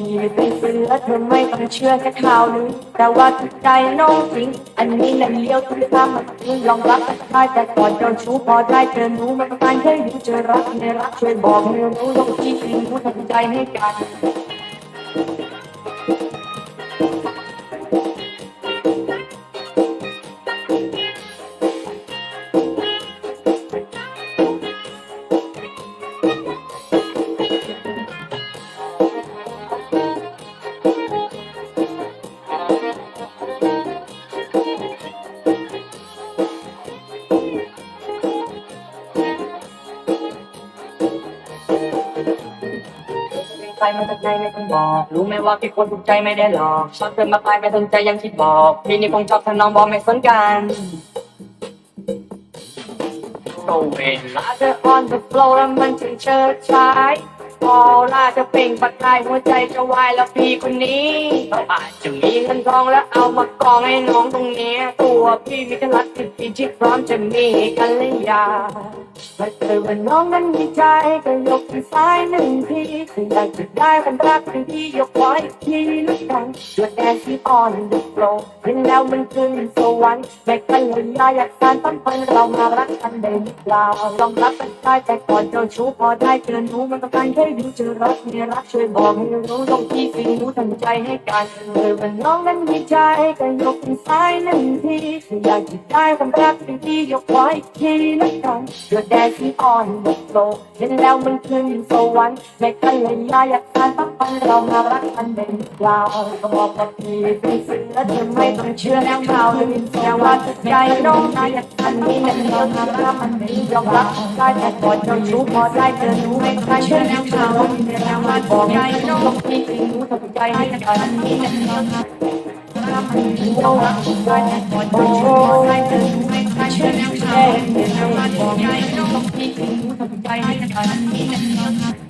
ที่เป็นเสือเธอไม่ต้องเชื่อแค่ข่าวลือแต่ว่าทุกใจน้องจริง อันนี้นั่นเลี้ยวคือข้ามมาคืนลองรับได้แต่ก่อนเจ้าชู้พอได้เธอหนูมันต้งการแค่อยู่เจอรักในรักช่วยบอกให้รู้ลงที่จริงรู้ทำใจให้กัน มาจากไหนไม่ต้องบอก รู้ไหมว่าพี่คนถูกใจไม่ได้หรอกชอบเธอมาไปไม่สนใจยังที่บอกพี่นี่คงชอบถ้าน้องบอกไม่สนกันก็เวลาเธอ on the floor แล้วมันถึงเชิดชายพอล่าจะเปล่งประกายหัวใจจะวายแล้วพี่คนนี้เราอาจจะมีเงินทองแล้วเอามากองให้น้องตรงเนี้ยตัวพี่มีแค่รักที่พี่ที่พร้อมจะมีกันเลยอยาถ้าเกิดว่าน้องนั้นมีใจก็ยกที่ซ้ายหนึ่งที ถ้าอยากจะได้ความรักที่พี่ยกไว้ทีแล้วกันตัวแดนที่อ่อนดุโปรเห็นแล้วมันขึ้นสวรรค์ไม่กันเลยอยากสานตั้งพันเรามารักกันได้หรือเปล่ายอมรับกันได้แต่ก่อนเจ้าชู้พอได้เจอหนูมันต้องการแค่ดูเจอรักเนี่ยรักช่วยบอกให้รู้ลงที่สิ่งรู้ทำใจให้กันเลยว่าน้องนั้นมีใจก็ยกที่ซ้ายหนึ่งทีถ้าอยากจะได้ความรักที่พี่ยกไว้ทีแล้วกันเกิดแดดที่อ่อนบกโลเห็นแล้วมันขึ้นสวรรค์ไม่กันเลยอยากทานตั้งปันเรามารักกันเป็นเปล่าก็บอกกับพี่เป็นเสือเธอไม่ต้องเชื่อแล้วข่าวเลยแต่ว่าใจน้องนะอยกันนี้นั่นเดียวนะรักมันไม่ยอมรับได้แต่ก่อนจ้าชู้พอได้เจอหนูไม่ค่อยเชื่อแล้วข่าวแต่ว่าบอกใจน้องพี่จริงรู้ทำใจให้กันนี้นั่นเดียวนะรักมันไม่ยอมรับได้แต่ก่อนจ้าชู้พอได้เจอหนูไม่ค่เชื่อแล้วข่าวแต่ว่าบอกใจน้องพี่จริงรู้ทำใจให้กันนี้นั่นเ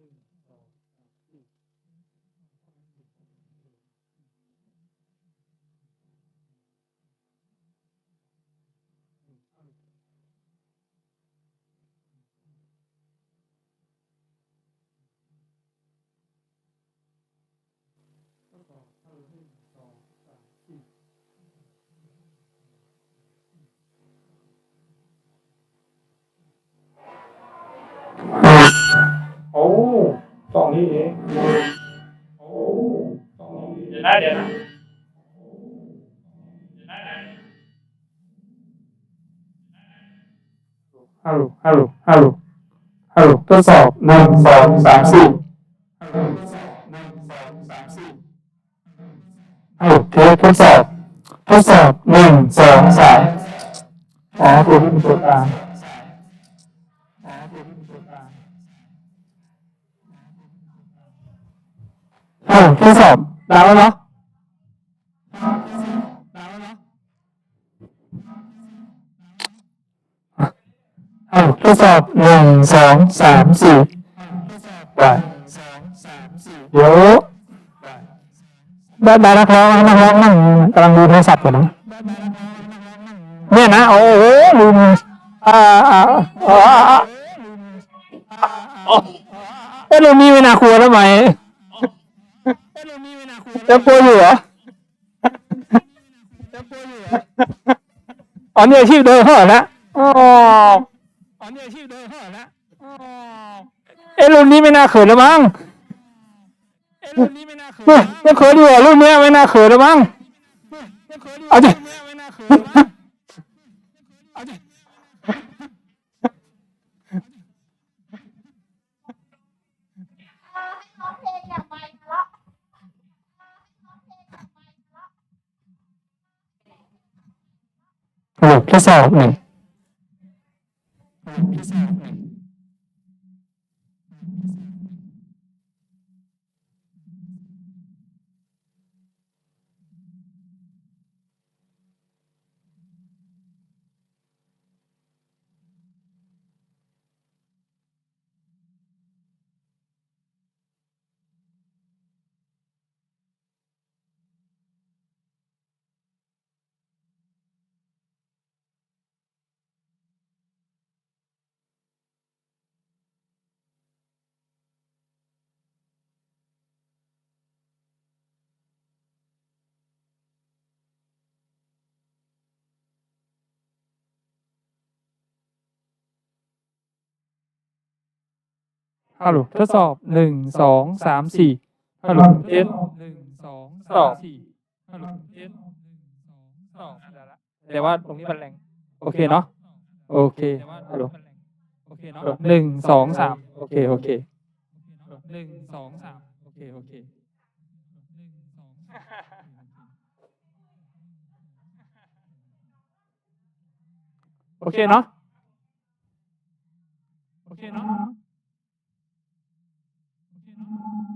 วนะ โอ้ก ล่องนี้เองยวนะเดี๋ยวนะฮัลโหลฮัลโหลฮัลโหลฮัลโหลทดสอบหนึ่งสองสามสี่ฮัลโหลเทสทดสอบทดสอบหนึ่งสองสามอ๋อตัวนี้เป็นตัวกลาง ฮัลโหลทดสอบดาวแล้วเนาะดาวแล้วเนาะอ้าวทดสอบหนึ่งสองสามสี่ไปเดี๋ยวได้ได้นักร้องนักร้องนั่งกำลังดูโทรศัพท์อยู่นะเนี่ยนะโอ้โหลืมอ่าอ่าอ่าอ่าเอ้เรามีเวลาครัวทำไม แล้วไหมจะกลัวอยู่เหรออ๋อนี่อาชีพเดิมเหรอนะอ๋ออ๋อนี่อาชีพเดิมเหรอนะเอ้รุ่นนี้ไม่น่าเขินแล้วมั้งเอ้รุ่นนี้ไม่น่าเขินยังเขินอยู่เหรอรุ่นเนี้ยไม่น่าเขินแล้วมั้งเอาดิเอาดิ ร้องเพลงอย่าไปทะเลาะ โอ้โหทดสอบหนึ่ง ฮัลโหลทดสอบหนึ่งสองสามสี่ฮัลโหลเอสหนึ่งสองสามสี่ฮัลโหลเอสหนึ่งสองสามแต่ว่าตรงนี้มันแรง โอเคเนาะโอเคฮัลโหลโอเคเนาะหนึ่งสองสามโอเคโอเคหนึ่งสองสามโอเคโอเคหนึ่งสองโอเคเนาะโอเคเนาะ Thank you.